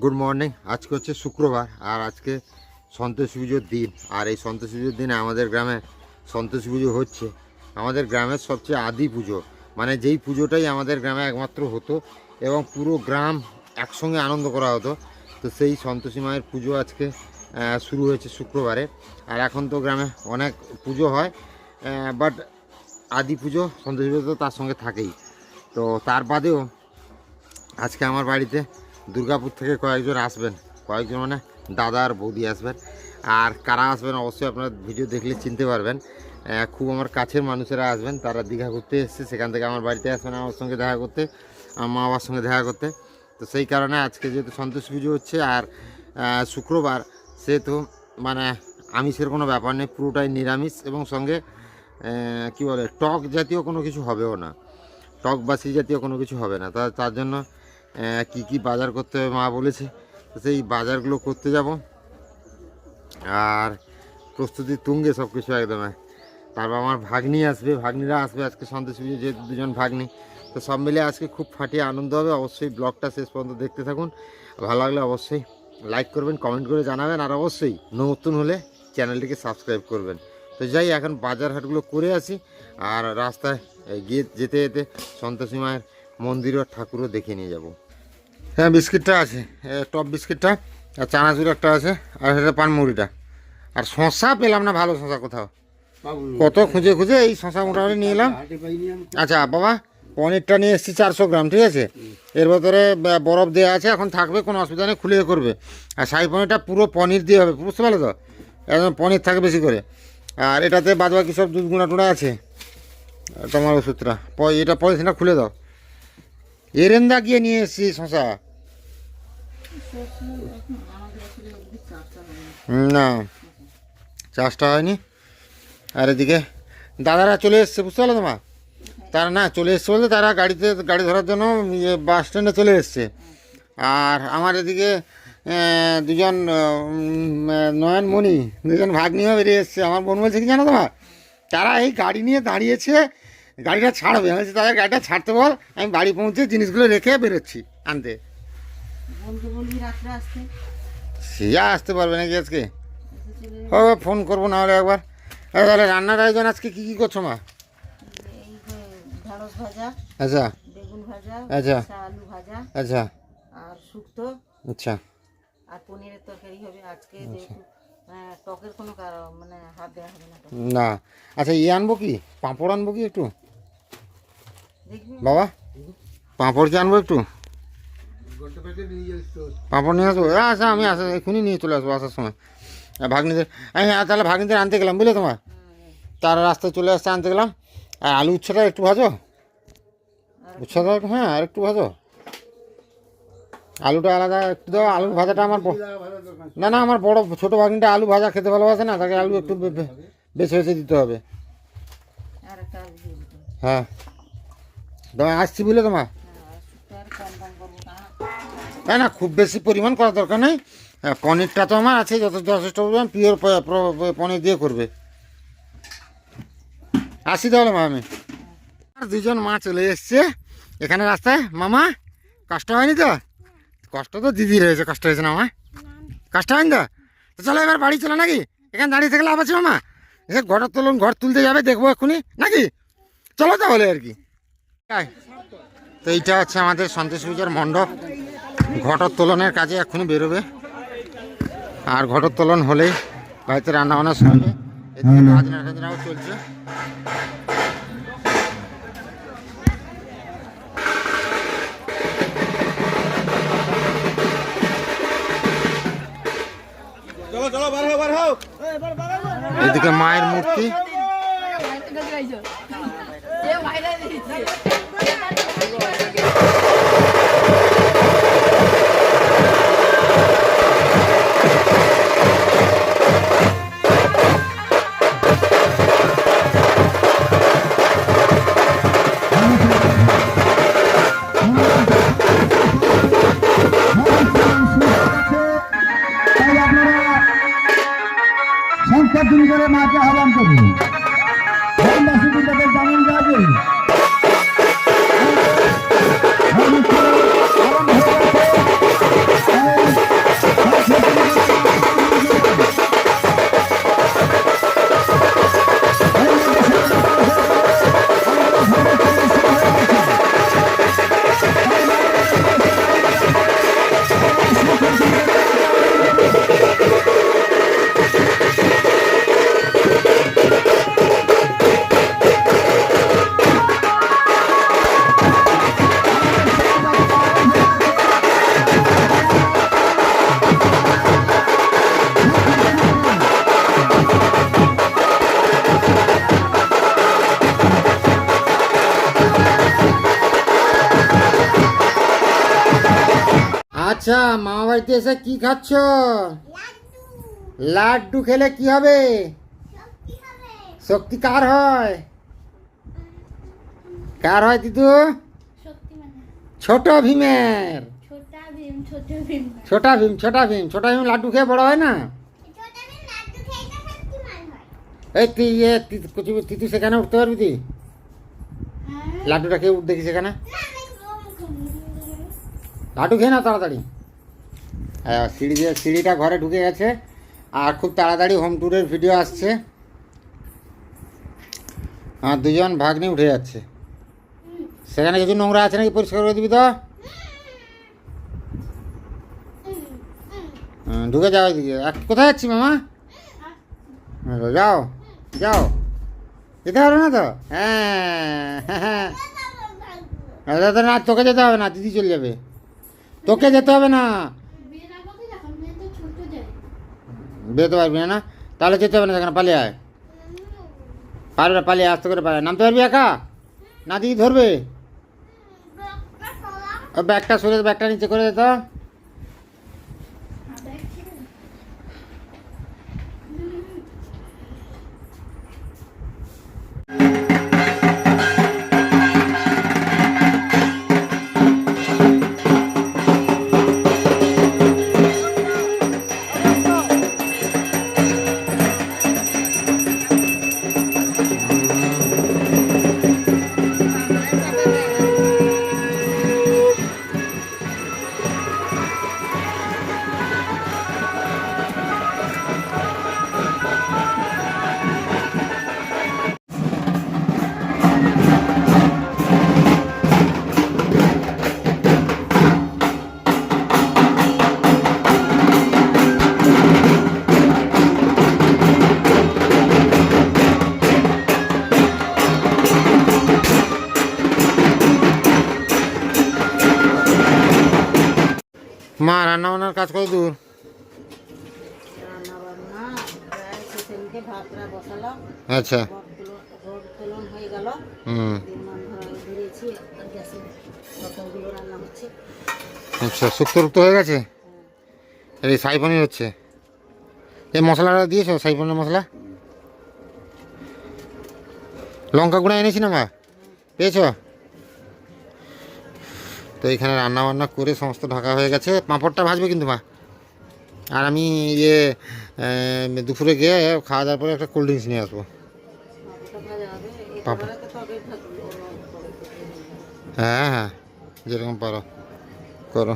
Good morning আজকে হচ্ছে শুক্রবার আর আজকে সন্তোষী পুজোর দিন। আর এই সন্তোষী পুজোর দিনে আমাদের গ্রামে সন্তোষী পুজো হচ্ছে। আমাদের গ্রামের সবচেয়ে আদি পুজো। মানে যেই পুজোটাই আমাদের গ্রামে একমাত্র হতো এবং পুরো গ্রাম একসঙ্গে আনন্দ করা হতো, তো সেই সন্তোষী মায়ের পুজো আজকে শুরু হয়েছে শুক্রবারে। আর এখন তো গ্রামে অনেক পুজো হয় বাট আদি পুজো সন্তোষী পুজো তো তার সঙ্গে থাকেই। তো তার বাদেও আজকে আমার বাড়িতে দুর্গাপুর থেকে কয়েকজন আসবেন। কয়েকজন মানে দাদা আর বৌদি আসবেন। আর কারা আসবেন অবশ্যই আপনারা ভিডিও দেখলে চিনতে পারবেন। খুব আমার কাছের মানুষেরা আসবেন, তারা দীঘা ঘুরতে এসছে, সেখান থেকে আমার বাড়িতে আসবেন, আমার সঙ্গে দেখা করতে, আমার মা বাবার সঙ্গে দেখা করতে। তো সেই কারণে আজকে যেহেতু সন্তোষ পুজো হচ্ছে আর শুক্রবার, সেহেতু মানে আমিষের কোনো ব্যাপার নেই, পুরোটাই নিরামিষ এবং সঙ্গে কি বলে, টক জাতীয় কোনো কিছু হবেও না। টক বাসি জাতীয় কোনো কিছু হবে না। তার জন্য কি কি বাজার করতে হবে মা বলেছে। সেই বাজারগুলো করতে যাব। আর প্রস্তুতি তুঙ্গে সব কিছু একদম তারপর আমার ভাগ্নি আসবে, ভাগ্নিরা আসবে আজকে সন্তোষ পুজো যেহেতু দুজন ভাগ্নি। তো সব মিলে আজকে খুব ফাটিয়ে আনন্দ হবে। অবশ্যই ব্লগটা শেষ পর্যন্ত দেখতে থাকুন। ভালো লাগলে অবশ্যই লাইক করবেন কমেন্ট করে জানাবেন। আর অবশ্যই নতুন হলে চ্যানেলটিকে সাবস্ক্রাইব করবেন। তো যাই, এখন বাজার হাটগুলো করে আসি। আর রাস্তায় গিয়ে যেতে যেতে সন্তোষী মায়ের মন্দির ও ঠাকুরও দেখে নিয়ে যাব। হ্যাঁ বিস্কিটটা আছে। টপ বিস্কিটটা আর চানাচুর একটা আছে আর সেটা পানমুড়িটা আর শশা পেলাম না ভালো শশা কোথাও। কত খুঁজে খুঁজে এই শশা মোটামুটি নিয়ে এলাম। আচ্ছা বাবা পনিরটা নিয়ে এসেছি চারশো গ্রাম ঠিক আছে? এর ভেতরে বরফ দেওয়া আছে এখন থাকবে কোনো অসুবিধা নেই খুলে করবে। আর শাহি পনিরটা পুরো পনির দিয়ে হবে বুঝতে পারল তো? একদম পনির থাকে বেশি করে। আর এটাতে বাদ বাকি সব দুধ গুঁড়া টুড়া আছে। তোমার ওষুধটা। এটা পলিথিনটা খুলে দাও। এরেন্দা গিয়ে নিয়ে এসেছি শশা। না, চাষটা হয়নি। আর এদিকে দাদারা চলে এসছে, বুঝতে পারল তোমার? তারা না, চলে এসছে বলতে তারা গাড়িতে, গাড়ি ধরার জন্য ইয়ে বাস স্ট্যান্ডে চলে এসছে। আর আমার এদিকে দুজন নয়নমণি দুজন ভাগ্নিও বেরিয়ে এসছে। আমার বোন বলছে কি জানো তোমার? তারা এই গাড়ি নিয়ে দাঁড়িয়েছে গাড়িটা ছাড়বে আমি তাদের গাড়িটা ছাড়তে বল আমি বাড়ি পৌঁছে জিনিসগুলো রেখে বেরোচ্ছি আনতে। সে আসতে পারবে নাকি আজকে? ও ফোন করব না হলে একবার। তাহলে রান্নার আয়োজন আজকে কী কী করছ মা? আচ্ছা। আচ্ছা। আলু আচ্ছা। আর শুক্তো। আচ্ছা। আর পনিরের তরকারি হবে। আজকে টকের কোনো মানে হাত দেওয়া হবে না না। আচ্ছা ইয়ে আনব কি? পাঁপড় আনব কি একটু? বাবা পাঁপড় কি আনব একটু। পাঁপড় নিয়ে আসব? আচ্ছা আমি আসা এখনই নিয়ে চলে আসব আসার সময়। ভাগ্নিদের হ্যাঁ তাহলে ভাগ্নিদের আনতে গেলাম বুঝলে তোমার? তার রাস্তায় চলে আসতে আনতে গেলাম। আর আলু উচ্ছেটা একটু ভাজো। উচ্ছেটা একটু হ্যাঁ আর একটু ভাজো। আলুটা আলাদা একটু দাও আলু ভাজাটা আমার না না আমার বড় ছোট ভাগ্নিটা আলু ভাজা খেতে ভালোবাসে না তাকে আলু একটু বেছে বেছে দিতে হবে। হ্যাঁ। তোমার আসছি বুঝলে কম করব না খুব বেশি পরিমাণ করার দরকার নেই। হ্যাঁ, পনিরটা তো আমার আছে যত যথেষ্ট পরিমাণ পিওর পনির দিয়ে করবে। আসি তাহলে মা আমি। দুজন মা চলে এসছে। এখানে রাস্তায়। মামা কষ্ট হয়নি তো? কষ্ট তো দিদি রয়েছে কষ্ট হয়েছে না মা? কষ্ট হয়নি তো? তো চলো এবার বাড়ি চলো নাকি? এখানে দাঁড়িয়ে থাকলে আছে মামা। এসে ঘর তুলুন ঘর তুলতে যাবে দেখব এক্ষুনি নাকি? চলো তাহলে আর কি। তো এইটা হচ্ছে আমাদের সন্তোষ পূজার মণ্ডপ। ঘটোত্তোলনের কাজে এক্ষুনি বেরোবে। আর ঘটোত্তোলন হলেই বাড়িতে রান্না বান্না শুরু হবে এদিকে টাজনাও চলছে। এদিকে মায়ের মূর্তি। সংখ্যা দিন করে মাকে আহ্বান গ্রামবাসী তাদের আচ্ছা মামা বাড়িতে এসে কি খাচ্ছ? লাড্ডু খেলে কি হবে? শক্তি কার হয়? কার হয় দিদু? ছোট ভীমের। ছোটা ভীম ছোট ভীম ছোটা ভীম লাড্ডু খেয়ে বড় হয় না? এই তুই কুচি তুই তুই সেখানে উঠতে পারবি তুই? হ্যাঁ। লাড্ডুটা খেয়ে উঠ দেখি সেখানে। লাড্ডু খেয়ে না তাড়াতাড়ি। সিঁড়ি দিয়ে, সিঁড়িটা ঘরে ঢুকে গেছে। আর খুব তাড়াতাড়ি হোম ট্যুরের ভিডিও আসছে। আর দুজন ভাগ্নি উঠে যাচ্ছে। সেখানে কিছু নোংরা আছে নাকি পরিষ্কার করে দিবি তো? ঢুকে যাও এদিকে। কোথায় যাচ্ছি মামা? যাও যাও। যেতে পারো না তো? হ্যাঁ। হ্যাঁ না, তোকে যেতে হবে না, দিদি চলে যাবে। তোকে যেতে হবে না বিয়ের আগে যখন মেয়ে তো ছোট যায় বেরোতে পারবি না না? তাহলে যেতে হবে না সেখানে পালিয়ে আয়। পারবে না, পালিয়ে আসতে করে পারে নামতে পারবি একা? না দিদি ধরবে। ও ব্যাগটা সরে ব্যাগটা নিচে করে দে গ্যাসে তরকারিগুলো রান্না হচ্ছে আচ্ছা শুক্তো রুক্ত হয়ে গেছে? এই সাই পনির হচ্ছে। এই মশলাটা দিয়েছ সাই পনির মশলা? লঙ্কা গুঁড়া এনেছি না মা? পেয়েছ? তো এখানে রান্না বান্না করে সমস্ত ঢাকা হয়ে গেছে। পাঁপড়টা ভাজবে কিন্তু মা। আর আমি ইয়ে দুপুরে গিয়ে খাওয়া দাওয়ার পরে একটা কোল্ড ড্রিঙ্কস নিয়ে আসব। পাঁপড়। হ্যাঁ হ্যাঁ যেরকম পারো। করো।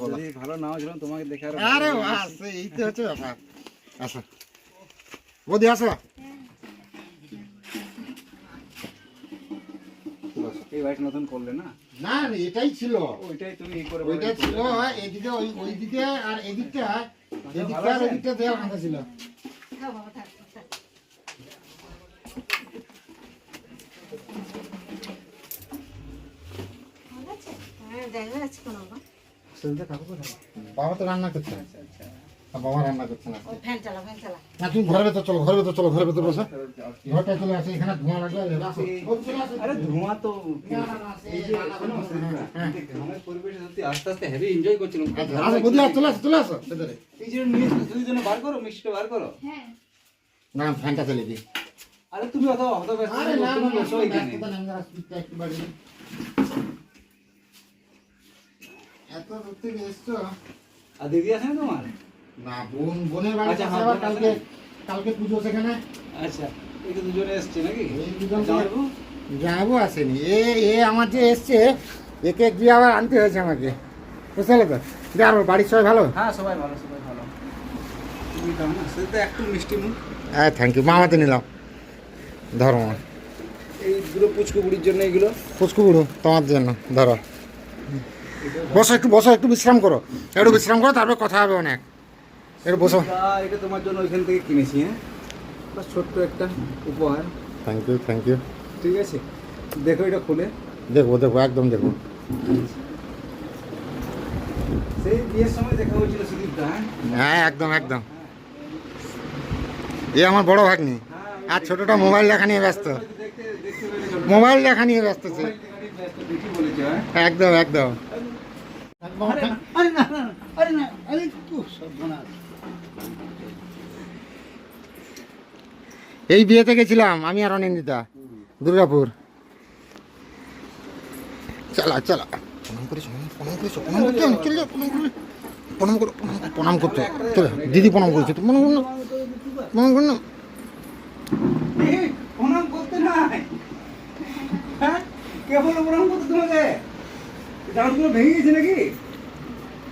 বলো ভালো নাও ছিলাম তোমাকে দেখে আরে ভালো এই তো হচ্ছে ব্যাপার। আসো। বৌদি আসো। এই বাড়িটা নতুন করলে না? না না, এটাই ছিল। ওইটাই তুমি ই করে ওইটা ছিল এদিকে ওই ওই দিকে আর এদিকটা এদিকটা আর এদিকটা দেওয়ার কথা ছিল। থাক। হ্যাঁ, দেখা যাচ্ছে কোনো বাবা? বাবা তো রান্না করছে। বাবা রান্না করছে না। ওই ফ্যান চালা ফ্যান চালা। না তুমি ঘরের ভেতর চলো ঘরের ভেতর চলো ঘরের ভেতর বসো। ঘরটা চলে আসে এখানে ধোঁয়া। আরে ধোঁয়া তো হ্যাঁ, আস্তে আস্তে হেভি এনজয় করছিলাম। আচ্ছা, চলে আসো চলে আসো এই যে মিষ্টি দুই বার করো মিষ্টিটা বার করো। হ্যাঁ। না ফ্যানটা চলে দিই। আরে তুমি অত অত ব্যস্ত আরে না না, বসো না, এখানে ব্যস্ততা নেই, আমরা স্পিডটা একটু বাড়িয়ে দিই। এত দূর থেকে এসছো আর দিদি আছে না তোমার? না বোন বোনের বাড়ি আচ্ছা, আবার কালকে কালকে পুজো সেখানে আচ্ছা এই তো দুজনে এসছে নাকি? যাব আসেনি। এ এ আমার যে এসছে একে গিয়ে আবার আনতে হয়েছে আমাকে। বুঝতে পারলে তো? দিয়ে আর বাড়ির সবাই ভালো? হ্যাঁ সবাই ভালো সবাই ভালো। তুমি দাও না সেটা তো একটু মিষ্টি মুখ। হ্যাঁ থ্যাংক ইউ মামাতে নিলাম। ধরো এই দুটো পুচকু বুড়ির জন্য এগুলো। পুচকু বুড়ো তোমার জন্য। ধরো। বসো একটু বসো একটু বিশ্রাম করো। একটু বিশ্রাম করো তারপরে কথা হবে অনেক। একটু বসো। এটা তোমার জন্য ওইখান থেকে কিনেছি হ্যাঁ? ছোট্ট একটা উপহার। থ্যাংক ইউ থ্যাংক ইউ ঠিক আছে? দেখো এটা খুলে। দেখব দেখব একদম দেখব। সেই বিয়ের সময় দেখা হয়েছিল সুদীপটা হ্যাঁ? হ্যাঁ একদম একদম। এ আমার বড় ভাগ্নি। আর ছোটটা মোবাইল দেখা নিয়ে ব্যস্ত। মোবাইল দেখা নিয়ে ব্যস্ত হ্যাঁ? একদম একদম। আরে না না আরে না আরে সর্বনাশ এই বিয়েতে গেছিলাম আমি আর অনিন্দিতা দুর্গাপুর। চলা চলা। প্রণাম করেছ প্রণাম করেছ প্রণাম করতে চলে প্রণাম প্রণাম করো প্রণাম করতে চলে দিদি প্রণাম করেছে তো প্রণাম করো না। প্রণাম করো না। এই, প্রণাম করতে নাই। হ্যাঁ? কে প্রণাম করতে তোমাকে? দাঁতগুলো ভেঙে গেছে নাকি?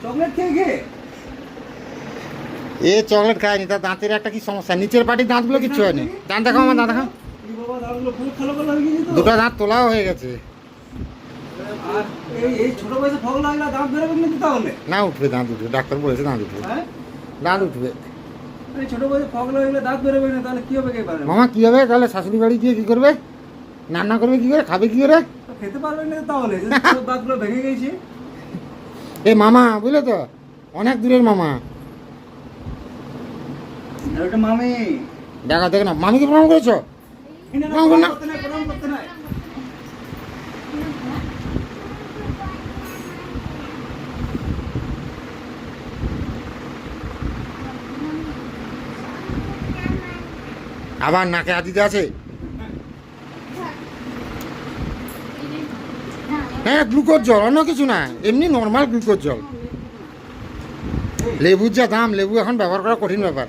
চকলেট খেয়ে খেয়ে এ চকলেট খায়নি তার দাঁতের একটা কি সমস্যা? নিচের পাটির দাঁতগুলো কিচ্ছু হয়নি। দাঁত দেখাও আমার দাঁত দেখাও দুটো দাঁত তোলাও হয়ে গেছে। না উঠবে দাঁত উঠবে। ডাক্তার বলেছে দাঁত উঠবে। হ্যাঁ? দাঁত উঠবে। মামা কি হবে? তাহলে শাশুড়ি বাড়ি গিয়ে কি করবে? রান্না করবে কি করে? খাবে কি করে? খেতে পারবে না তাহলে দাঁতগুলো ভেঙে গেছে। এ মামা বুঝলে তো? অনেক দূরের মামা। মামি। দেখা দেখে না মামিকে প্রণাম করেছ আবার নাকে আদিতে প্রণাম প্রণাম না। করতে নাই প্রণাম করতে নাই আবার নাকে হাতিতে আছে হ্যাঁ গ্লুকোজ জল অন্য কিছু না। এমনি নর্মাল গ্লুকোজ জল। লেবুর যা দাম লেবু এখন ব্যবহার করা কঠিন ব্যাপার।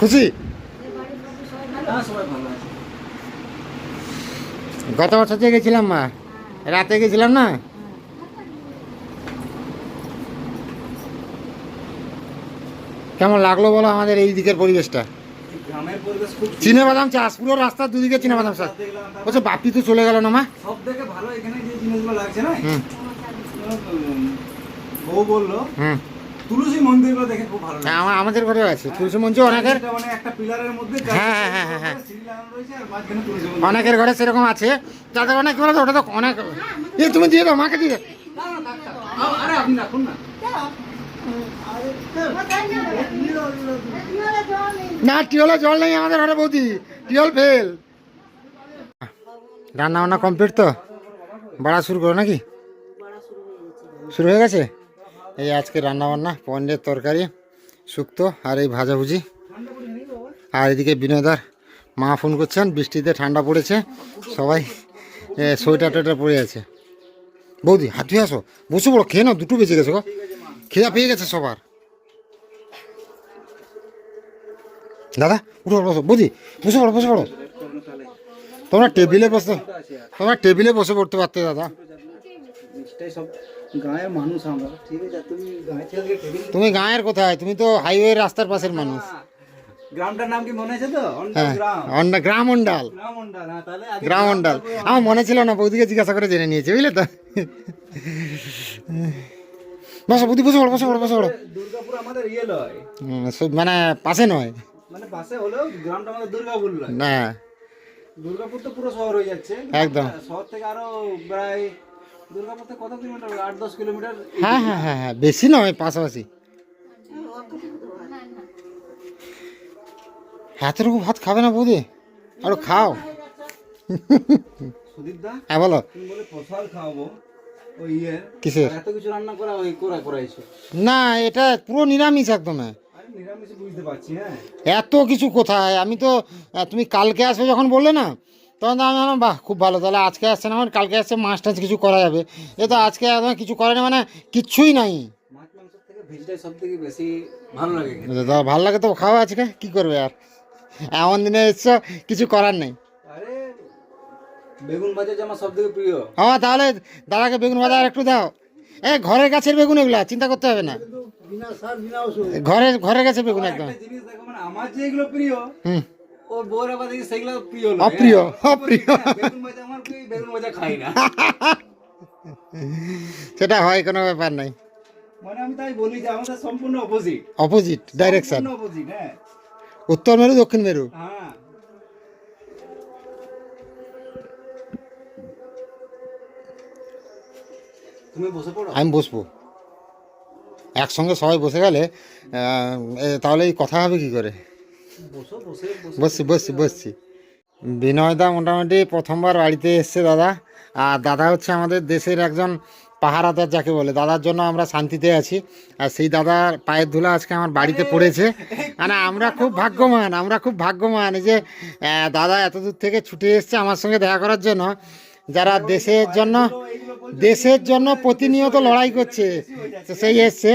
খুশি? হ্যাঁ গত বছর যে গেছিলাম মা রাতে গেছিলাম না? কেমন লাগল বলো আমাদের এই দিকের পরিবেশটা? গ্রামের পরিবেশ খুব চিনে বাদাম চাষ পুরো রাস্তার দুদিকে চিনে বাদাম চাষ। বলছে বাপি তো চলে গেল না মা? সব থেকে ভালো এখানে যে জিনিসগুলো লাগছে না? হুম। বউ বলল হুম। তুলসী মন্দিরগুলো দেখে খুব ভালো হ্যাঁ, আমাদের ঘরেও আছে। তুলসী মঞ্চ অনেকের মানে একটা পিলারের মধ্যে হ্যাঁ, হ্যাঁ, হ্যাঁ, হ্যাঁ, হ্যাঁ। তুলসী। অনেকের ঘরে সেরকম আছে। যাদের অনেক ওটা তো অনেক এ তুমি দিয়ে দাও মাকে দিয়ে দাও। আরে আপনি রাখুন না। না টিওলে জল নেই আমাদের ঘরে বৌদি। টিওল ফেল রান্না বান্না কমপ্লিট তো? বাড়া শুরু করো নাকি? শুরু হয়ে গেছে? এই আজকে রান্না বান্না পনিরের তরকারি, শুক্তো আর এই ভাজাভুজি। আর এদিকে বিনোদার মা ফোন করছেন, বৃষ্টিতে ঠান্ডা পড়েছে, সবাই সোয়েটার টোয়েটার পরে আছে। বৌদি, হাত ধুয়ে আসো। বসে পড়ো, খেয়ে নাও, দুটো বেঁচে গেছে খেয়া পেয়ে গেছে সবার। দাদা উঠো বসো বুঝি বসে পড়ো বসে পড়ো। তোমরা টেবিলে বসে তোমরা টেবিলে বসে পড়তে পারতে দাদা। তুমি গাঁয়ের কোথায়? তুমি তো হাইওয়ে রাস্তার পাশের মানুষ। গ্রামটার নাম কি মনে আছে তো? হ্যাঁ গ্রাম। অন্ডা- গ্রাম অন্ডাল। গ্রাম হ্যাঁ গ্রাম অন্ডাল। আমার মনে ছিল না বৌদিকে জিজ্ঞাসা করে জেনে নিয়েছে বুঝলে তো? বসো বৌদি বসে পড়ো বসে পড়ো বসে পড়ো দুর্গাপুর আমাদের ইয়ে লয়। মানে পাশে নয়। মানে পাশে হলেও গ্রামটা আমাদের দুর্গাপুর লয়। না। দুর্গাপুর তো পুরো শহর হয়ে যাচ্ছে। একদম। শহর থেকে আরও প্রায় দুর্গাপুর থেকে কত কিলোমিটার? আট দশ কিলোমিটার হ্যাঁ হ্যাঁ হ্যাঁ হ্যাঁ বেশি নয় পাশাপাশি। এতটুকু ভাত খাবে না বৌদি? আরও খাও। সুদীপ দা হ্যাঁ বলো। বলে ফসল খাওয়াবো। কিসের? এত কিছু রান্না করা ওই করা করাইছো। না এটা পুরো নিরামিষ একদম। হ্যাঁ। এত কিছু কোথায়? আমি তো তুমি কালকে আসবে যখন বললে না তখন তো আমি ভাবলাম বাহ খুব ভালো তাহলে আজকে আসছে না আমার কালকে আসছে মাছ টাছ কিছু করা যাবে। এ তো আজকে একদম কিছু করে না মানে কিচ্ছুই নাই। ভালো লাগে দাদা ভালো লাগে তো খাওয়া আজকে কি করবে আর? এমন দিনে এসছো কিছু করার নেই। বেগুন ভাজা যে আমার সব থেকে প্রিয়। হ্যাঁ তাহলে দাদাকে বেগুন ভাজা আর একটু দাও। এ ঘরের গাছের বেগুন এগুলা চিন্তা করতে হবে না। ঘরের ঘরের গাছের বেগুন একদম। জিনিস দেখো মানে আমার যে এগুলো প্রিয় হুম। ও বউর আবার দেখি সেগুলো প্রিয় নয়, অপ্রিয়, হ্যাঁ। অপ্রিয়। হ্যাঁ, বেগুন ভাজা আমার প্রিয়, বেগুন ভাজা খাই না। সেটা হয় কোনো ব্যাপার নাই। মানে আমি তাই বলি যে আমাদের সম্পূর্ণ অপোজিট অপোজিট ডাইরেকশন অপোজিট হ্যাঁ। উত্তর মেরু দক্ষিণ মেরু। হ্যাঁ। তুমি বসে পড়ো? আমি বসবো। একসঙ্গে সবাই বসে গেলে তাহলে এই কথা হবে কি করে? বসো বসে বসে। বসছি বসছি বসছি। বিনয়দা মোটামুটি প্রথমবার বাড়িতে এসছে দাদা। আর দাদা হচ্ছে আমাদের দেশের একজন পাহারাদার যাকে বলে। দাদার জন্য আমরা শান্তিতে আছি। আর সেই দাদার পায়ের ধুলা আজকে আমার বাড়িতে পড়েছে। মানে আমরা খুব ভাগ্যমান আমরা খুব ভাগ্যমান যে দাদা এত দূর থেকে ছুটে এসছে আমার সঙ্গে দেখা করার জন্য। যারা দেশের জন্য দেশের জন্য প্রতিনিয়ত লড়াই করছে সেই এসছে।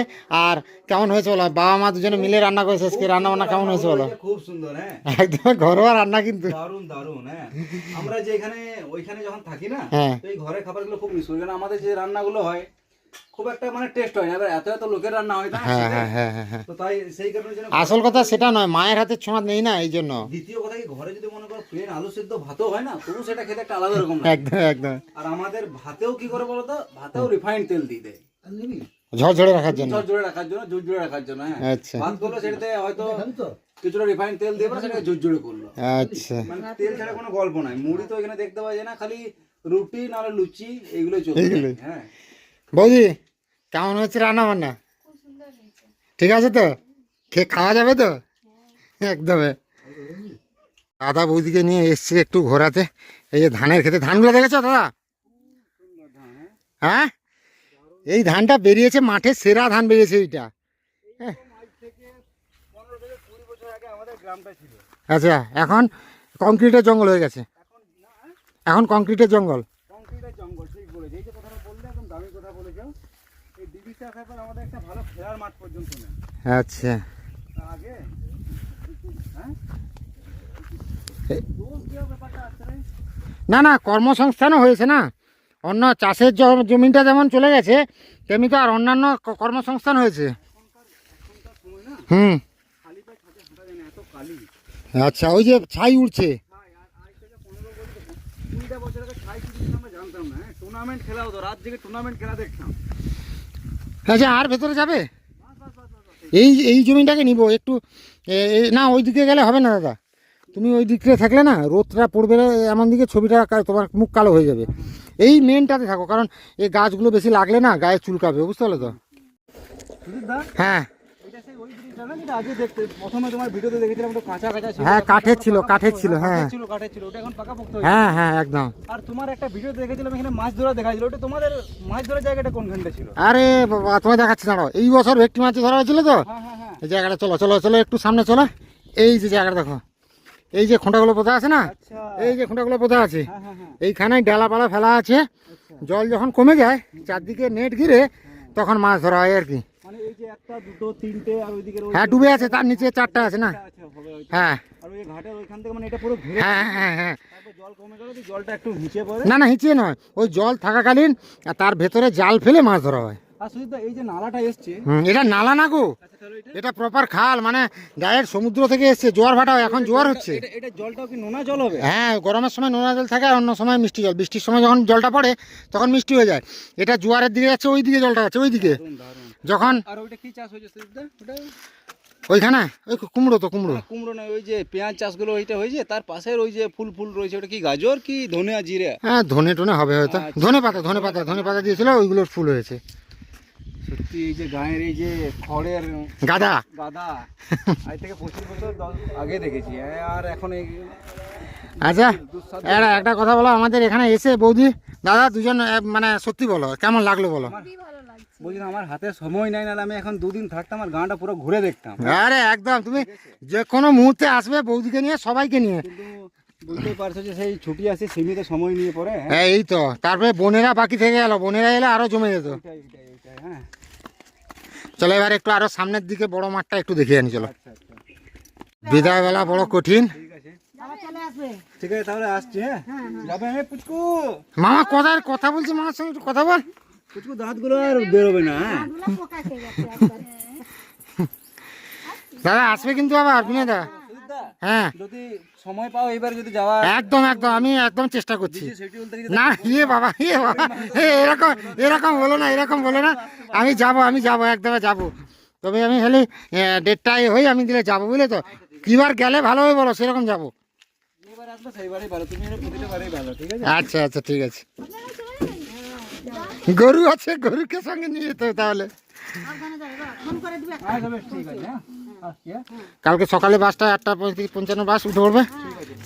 আর কেমন হয়েছে বলো? বাবা মা দুজনে মিলে রান্না করেছে আজকে রান্না বান্না কেমন হয়েছে বলো? খুব সুন্দর হ্যাঁ। একদম ঘরোয়া রান্না কিন্তু। দারুণ দারুণ হ্যাঁ। আমরা যে এখানে ওইখানে যখন থাকি না হ্যাঁ। এই ঘরে খাবারগুলো খুব মিস করি। কারণ আমাদের যে রান্নাগুলো হয় খুব একটা মানে টেস্ট হয় না। এবার এত এত লোকের রান্না হয় না হ্যাঁ তো তাই সেই কারণে যেন আসল কথা সেটা নয় মায়ের হাতের ছোঁয়া নেই না এই জন্য। দ্বিতীয় কথা কি ঘরে যদি মনে করো প্লেন আলু সিদ্ধ ভাতও হয় না তবু সেটা খেতে একটা আলাদা রকম একদম একদম। আর আমাদের ভাতেও কি করে বলো তো ভাতেও রিফাইন্ড তেল দিয়ে দেয়। ঝরঝরে রাখার জন্য। ঝর জোরে রাখার জন্য জোর রাখার জন্য হ্যাঁ। আচ্ছা। ভাত করল সেটাতে হয়তো কিছুটা রিফাইন্ড তেল দিয়ে সেটাকে জোর জোরে করল। আচ্ছা। মানে তেল ছাড়া কোনো গল্প নাই। মুড়ি তো এখানে দেখতে পাওয়া যায় না খালি রুটি নাহলে লুচি চলছে। এইগুলোই। হ্যাঁ। বৌদি, কেমন হচ্ছে রান্না বান্না ঠিক আছে তো? খেয়ে খাওয়া যাবে তো? একদম। দাদা বৌদিকে নিয়ে এসছি একটু ঘোরাতে। এই যে ধানের খেতে ধানগুলো দেখেছ দাদা? হ্যাঁ? এই ধানটা বেরিয়েছে মাঠে, সেরা ধান বেরিয়েছে এইটা। হ্যাঁ। আচ্ছা এখন কংক্রিটের জঙ্গল হয়ে গেছে। এখন কংক্রিটের জঙ্গল কংক্রিটের জঙ্গল ঠিক বলেছে এই যে কথাটা বললে একদম দামি কথা বলেছ এই ডিবিসি আসার পর আমাদের একটা ভালো খেলার মাঠ পর্যন্ত নেই। আচ্ছা। আগে হ্যাঁ? না না কর্মসংস্থানও হয়েছে না। অন্য চাষের জমিটা যেমন চলে গেছে তেমনি তো আর অন্যান্য কর্মসংস্থান হয়েছে। হুম। আচ্ছা ওই যে ছাই উঠছে হ্যাঁ? আচ্ছা আর ভেতরে যাবে? এই এই জমিটাকে নিব একটু না ওই দিকে গেলে হবে না দাদা। তুমি ওই দিকে থাকলে না রোদটা পড়বে এমন দিকে ছবিটা তোমার মুখ কালো হয়ে যাবে। এই মেনটাতে থাকো কারণ এই গাছগুলো বেশি লাগলে না গায়ে চুলকাবে বুঝতে পারলে তো? হ্যাঁ। হ্যাঁ কাঠের ছিল কাঠের ছিল হ্যাঁ। হ্যাঁ হ্যাঁ একদম। আর তোমার একটা ভিডিও দেখেছিলাম এখানে মাছ ধরা দেখাছিল ওটা তোমাদের মাছ ধরার জায়গাটা কোনখানটা ছিল? আরে বাবা তোমায় দেখাচ্ছি দাঁড়াও। এই বছর ভেটকি মাছ ধরা হয়েছিল তো? হ্যাঁ হ্যাঁ এই জায়গাটা চলো চলো চলো একটু সামনে চলো। এই যে জায়গাটা দেখো। এই যে খুঁটাগুলো পোতা আছে না? আচ্ছা। এই যে খুঁটাগুলো পোতা আছে। এইখানে ডালাপালা ফেলা আছে। জল যখন কমে যায় চারদিকে নেট ঘিরে তখন মাছ ধরা হয় আর কি। মানে এই যে একটা দুটো তিনটে আর ওইদিকে হ্যাঁ ডুবে আছে তার নিচে চারটা আছে না। হ্যাঁ। আর ওই ঘাটের ওইখান থেকে মানে এটা পুরো ঘিরে হ্যাঁ হ্যাঁ হ্যাঁ। জল কমে গেল জলটা একটু নিচে পড়ে। না না হিঁচিয়ে নয়। ওই জল থাকাকালীন তার ভেতরে জাল ফেলে মাছ ধরা হয়। আর সুজিত দা এই যে নালাটা এসছে। এটা নালা না গো? আচ্ছা এটা প্রপার খাল মানে ডাইরেক্ট সমুদ্র থেকে এসছে জোয়ার ভাটা এখন জোয়ার হচ্ছে। এটা এটা জলটাও কি নোনা জল হবে? হ্যাঁ গরমের সময় নোনা জল থাকে আর অন্য সময় মিষ্টি জল। বৃষ্টির সময় যখন জলটা পড়ে তখন মিষ্টি হয়ে যায়। এটা জোয়ারের দিকে যাচ্ছে ওই দিকে জলটা যাচ্ছে ওই দিকে যখন? আর ওইটা কি চাষ হয়েছে ওটা ওইখানে? ওই কুমড়ো তো কুমড়ো। কুমড়ো নয় ওই যে পেঁয়াজ চাষগুলো ওইটা হয়েছে তার পাশের ওই যে ফুল ফুল রয়েছে ওটা কি গাজর কি ধনিয়া জিরে? হ্যাঁ ধনে টনে হবে হয়তো। আচ্ছা। ধনে পাতা ধনে পাতা ধনে পাতা দিয়েছিল ওইগুলোর ফুল হয়েছে। সত্যি এই যে গায়ের এই যে খড়ের গাদা। গাদা আজ থেকে পঁচিশ বছর আগে দেখেছি। এ আর এখন এই আচ্ছা একটা কথা বলো আমাদের এখানে এসে বৌদি দাদা দুজন মানে সত্যি বলো কেমন লাগল বলো? বলছি আমার হাতে সময় নাই নাহলে আমি এখন দুদিন থাকতাম আর গাঁটা পুরো ঘুরে দেখতাম। আরে একদম তুমি যে কোনো মুহূর্তে আসবে বৌদিকে নিয়ে সবাইকে নিয়ে। বুঝতেই পারছ যে সেই ছুটি আছে সীমিত সময় নিয়ে পরে হ্যাঁ? হ্যাঁ এই তো। তারপরে বোনেরা বাকি থেকে গেল বোনেরা এলে আরও জমে যেত। হ্যাঁ। চলো এবার একটু আরও সামনের দিকে বড় মাঠটা একটু দেখিয়ে আনি চলো। বিদায় বেলা বড় কঠিন। ঠিক আছে। তাহলে আসছি হ্যাঁ? যাবে হ্যাঁ পুচকু? মামা কথা বলছি মামার সঙ্গে একটু কথা বল। পুচকু দাঁতগুলো আর বেরোবে না হ্যাঁ? দাদা আসবে কিন্তু আবার বিনয় দা হ্যাঁ। যদি সময় পাও এবার যদি যাওয়া একদম একদম আমি একদম চেষ্টা করছি। না ইয়ে বাবা ইয়ে বাবা এরকম এরকম বলো না এরকম বলো না। আমি যাব আমি যাব একদম যাব। তবে আমি খালি ডেটটাই হই আমি দিলে যাব বুঝলে তো? কিবার গেলে ভালো হবে বলো সেরকম যাব। আচ্ছা আচ্ছা ঠিক আছে। গরু আছে গরুকে সঙ্গে নিয়ে যেতে হবে তাহলে। আচ্ছা বেশ ঠিক আছে হ্যাঁ হ্যাঁ। কালকে সকালে বাসটা আটটা পঁয়ত্রিশ পঞ্চান্ন বাস উঠে পড়বে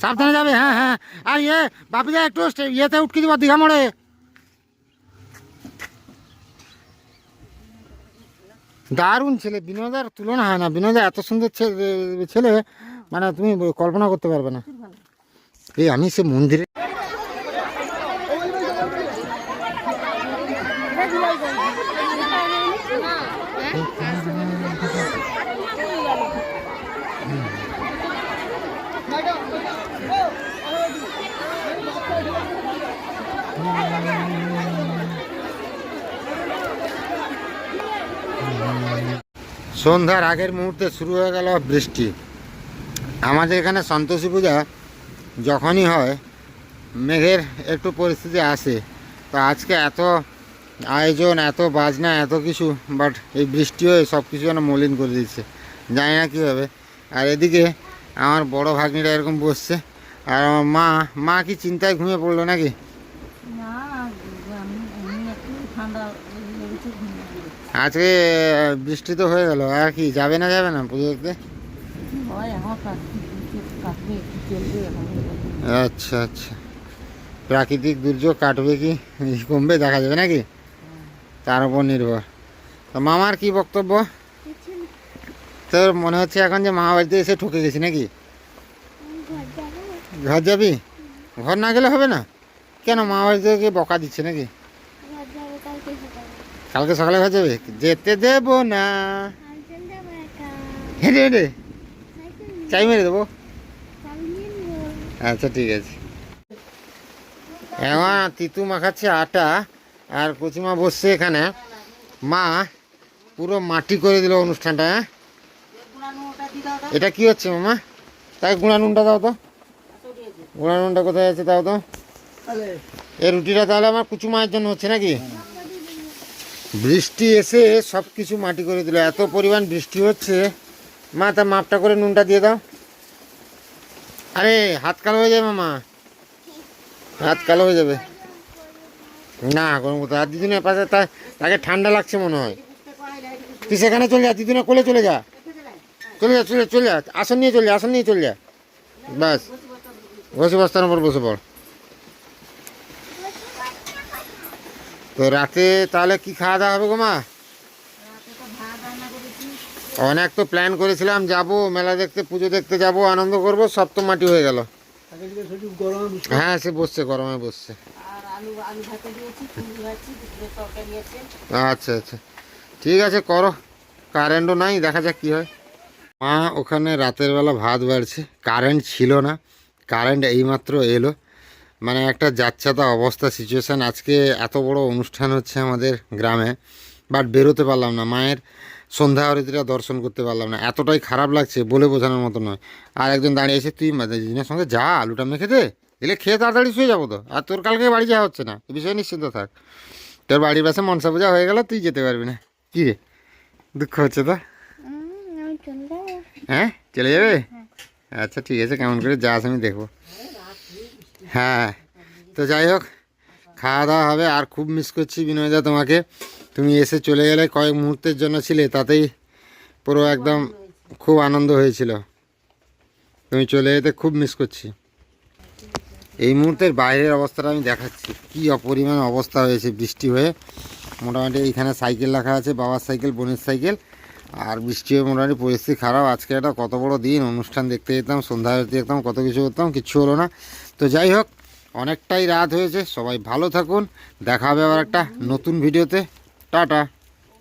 সাবধানে যাবে হ্যাঁ হ্যাঁ। আর ইয়ে বাপিদা একটু ইয়েতে উঠকে দিব দীঘা মোড়ে। দারুণ ছেলে বিনোদার তুলনা হয় না। বিনোদা এত সুন্দর ছে- ছেলে মানে তুমি কল্পনা করতে পারবে না। এই আমি সে মন্দিরে সন্ধ্যার আগের মুহূর্তে শুরু হয়ে গেল বৃষ্টি। আমাদের এখানে সন্তোষী পূজা যখনই হয়, মেঘের একটু পরিস্থিতি আসে। তো আজকে এত আয়োজন, এত বাজনা, এত কিছু বাট এই বৃষ্টি হয়ে সব কিছু যেন মলিন করে দিচ্ছে জানি না কীভাবে। আর এদিকে আমার বড় ভাগ্নিটা এরকম বসছে। আর আমার মা মা কি চিন্তায় ঘুমিয়ে পড়ল নাকি না আমি এমনি একটু ঠান্ডা লেগেছে ঘুমিয়ে গেছি। আজকে বৃষ্টি তো হয়ে গেল আর কি যাবে না যাবে না পুজো দেখতে? আচ্ছা আচ্ছা। প্রাকৃতিক দুর্যোগ কাটবে কি? কমবে দেখা যাবে নাকি? তার উপর নির্ভর। তো মামার কি বক্তব্য? তোর মনে হচ্ছে এখন যে মামা বাড়িতে এসে ঠকে গেছি নাকি? ঘর যাবি। ঘর না গেলে হবে না। কেন মামা বাড়ি থেকে বকা দিচ্ছে নাকি? কালকে সকালে হয়ে যাবে? যেতে দেব না। হেঁটে হেঁটে। চাই মেরে দেবো। আচ্ছা ঠিক আছে। এখন তিতু মাখাচ্ছে আটা আর কচিমা বসছে এখানে। মা পুরো মাটি করে দিল অনুষ্ঠানটা হ্যাঁ? এটা কি হচ্ছে মামা? তাই গুঁড়া নুনটা দাও তো। গুঁড়া নুনটা কোথায় আছে দাও তো? এই রুটিটা তাহলে আমার কুচু মায়ের জন্য হচ্ছে নাকি? বৃষ্টি এসে সব কিছু মাটি করে দিল। এত পরিমাণ বৃষ্টি হচ্ছে। মা, তা মাপটা করে নুনটা দিয়ে দাও। আরে, হাত কালো হয়ে যাবে মামা। হাত কালো হয়ে যাবে। না কোনো কথা আর দিদিনের পাশে তাকে ঠান্ডা লাগছে মনে হয়। তুই সেখানে চলে যা দিদিনের কোলে চলে যা। চলে যা, চলে চলে যা। আসন নিয়ে চলে যা, আসন নিয়ে চলে যা। ব্যাস বসে বস্তার উপর বসে পড়। তো রাতে তাহলে কি খাওয়া দাওয়া হবে গো মা? অনেক তো প্ল্যান করেছিলাম যাব মেলা দেখতে পুজো দেখতে যাব আনন্দ করব সব তো মাটি হয়ে গেল। হ্যাঁ সে বসছে গরমে বসছে। আচ্ছা আচ্ছা। ঠিক আছে করো। কারেন্টও নাই দেখা যাক কী হয়। মা ওখানে রাতের বেলা ভাত বাড়ছে। কারেন্ট ছিল না। কারেন্ট এইমাত্র এলো। মানে একটা যাচ্ছাতা অবস্থা সিচুয়েশান আজকে এত বড় অনুষ্ঠান হচ্ছে আমাদের গ্রামে বাট বেরোতে পারলাম না। মায়ের সন্ধ্যা আরতিটা দর্শন করতে পারলাম না। এতটাই খারাপ লাগছে বলে বোঝানোর মতো নয়। আর একজন দাঁড়িয়ে এসে তুই দিনের সঙ্গে যা আলুটা মেখে দে দিলে খেয়ে তাড়াতাড়ি শুয়ে যাব তো। আর তোর কালকে বাড়ি যাওয়া হচ্ছে না। এ বিষয়ে নিশ্চিন্ত থাক। তোর বাড়ির পাশে মনসা পূজা হয়ে গেল তুই যেতে পারবি না। কী রে? দুঃখ হচ্ছে তো? হ্যাঁ? চলে যাবে? আচ্ছা ঠিক আছে। কেমন করে যাস আমি দেখব। হ্যাঁ তো যাই হোক, খাওয়া দাওয়া হবে। আর খুব মিস করছি বিনয়দা তোমাকে। তুমি এসে চলে গেলে কয়েক মুহূর্তের জন্য ছিলে, তাতেই পুরো একদম খুব আনন্দ হয়েছিল। তুমি চলে যেতে খুব মিস করছি। এই মুহূর্তের বাইরের অবস্থাটা আমি দেখাচ্ছি। কি অপরিমাণ অবস্থা হয়েছে বৃষ্টি হয়ে। মোটামুটি এইখানে সাইকেল রাখা আছে, বাবার সাইকেল, বোনের সাইকেল। আর বৃষ্টি হয়ে মোটামুটি পরিস্থিতি খারাপ। আজকে একটা কত বড় দিন, অনুষ্ঠান দেখতে যেতাম, সন্ধ্যা আরতি দেখতাম কত কিছু করতাম, কিচ্ছু হলো না। তো যাই হোক, অনেকটাই রাত হয়েছে, সবাই ভালো থাকুন, দেখা হবে আবার একটা নতুন ভিডিওতে। টাটা।